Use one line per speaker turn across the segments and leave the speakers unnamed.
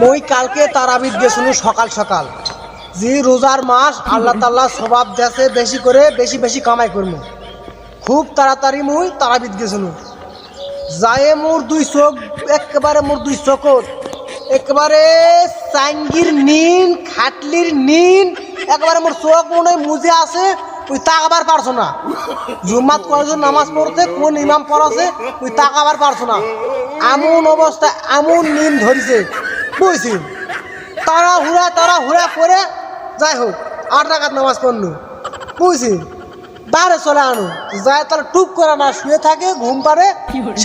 মই কালকে তারাবিদ গেছিল সকাল সকাল। যে রোজার মাস, আল্লাহ তাল্লাহ স্বভাব দেশে বেশি করে, বেশি বেশি কামাই করব খুব তাড়াতাড়ি মুই তারাবিদ গেছিল। যায় মোর দুই চোখ, একেবারে মোর দুই চোখত, একেবারে চাঙ্গির নিন, খাটলির নিন, একেবারে মোর চোখ মনে মুজে আছে তুই তাকাবার পারছ না। জুম্মাত কয়েকজন নামাজ পড়তে কোন ইমাম পড়াছে তুই তাকাবার পারছ না। এমন অবস্থা এমন নিন ধরিছে। বুঝছি। তারা হুড়া তারা হুড়া করে যাই হোক আট টাকার নামাজ পড়নু বুঝছি। বাইরে চলে আনো। যায় তাহলে টুক করে না শুয়ে থাকে ঘুম পারে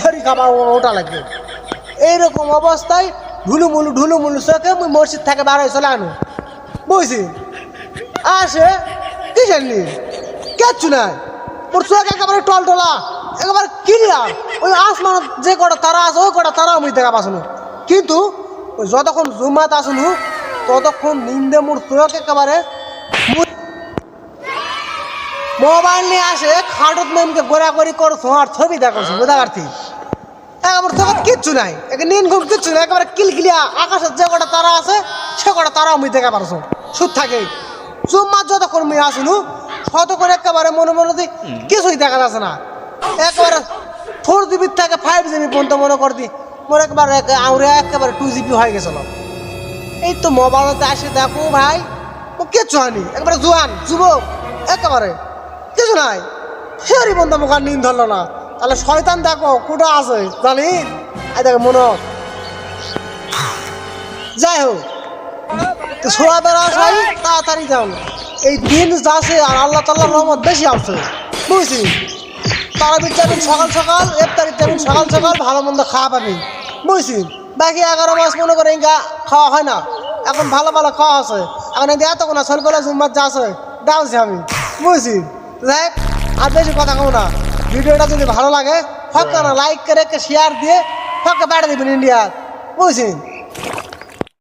শরীর খাবার ওটা লাগবে এইরকম অবস্থায় ঢুলুমুলু ঢুলুমুলু চোখে মুই মসজিদ থেকে বাইরে চলে আনো। বুঝছি। আসে কি জানলি কিচ্ছু নাই। ওর চোখ একেবারে টলটলা একেবারে ক্লিয়ার ওই আসমান যে কটা তারা আছে ওই কটা তারা আমি দেখা পাচ্ছ কিন্তু ওই যতক্ষণ জুমাত আসনু ততক্ষণ নিন্দে মোর চোখ একেবারে। মোবাইল নিয়ে আসে, খাটত মেমকে গোড়াগড়ি করছ আর ছবি দেখাচ্ছো বুঝাগার্থী একেবারে চোখত কিচ্ছু নাই, একে নিন ঘুম কিচ্ছু নাই, একেবারে কিলকিলিয়া আকাশের যে কটা তারা আছে, সে কটা তারা আমি দেখা পারছ সুদ থাকে। জুম্মার যতক্ষণ মেয়ে আসুনু ততক্ষণ একেবারে মনে মনে কিছুই দেখা যাচ্ছে না। একেবারে ফোর জিবির থেকে ফাইভ জিবি পর্যন্ত মনে কর দি মোর একবারে আউরে একেবারে টু জিবি হয়ে গেছিল এই তো মোবাইলতে আসে দেখো ভাই, ও কে হয়নি, একবারে জোয়ান, যুবক, একেবারে, কিছু নাই। সেরই বন্ধু মুখ আর নিন ধরলো না। তাহলে শয়তান দেখো কোটা আছে, জানি? এই দেখো, মনে যাই হোক সোয়া বেড়া আসাই তাড়াতাড়ি যাও। এই দিন যাচ্ছে আর আল্লাহ তাল্লাহ রহমত বেশি আসছে বুঝছি তারাবির যাবেন সকাল সকাল ইফতারির যাবেন সকাল সকাল ভালো মন্দ খাওয়া পাবি। বুঝছি? বাকি এগারো মাস মনে করে ইঙ্গা খাওয়া হয় না। এখন ভালো ভালো খাওয়া আছে। এখন এই এত কোনো সলকলা জুম্মার যা আছে দাওছি আমি। বুঝছি? দেখ আর বেশি কথা কম না। ভিডিওটা যদি ভালো লাগে ফক্কা না লাইক করে শেয়ার দিয়ে ফক্কা পাঠিয়ে দেবেন ইন্ডিয়া বুঝছি?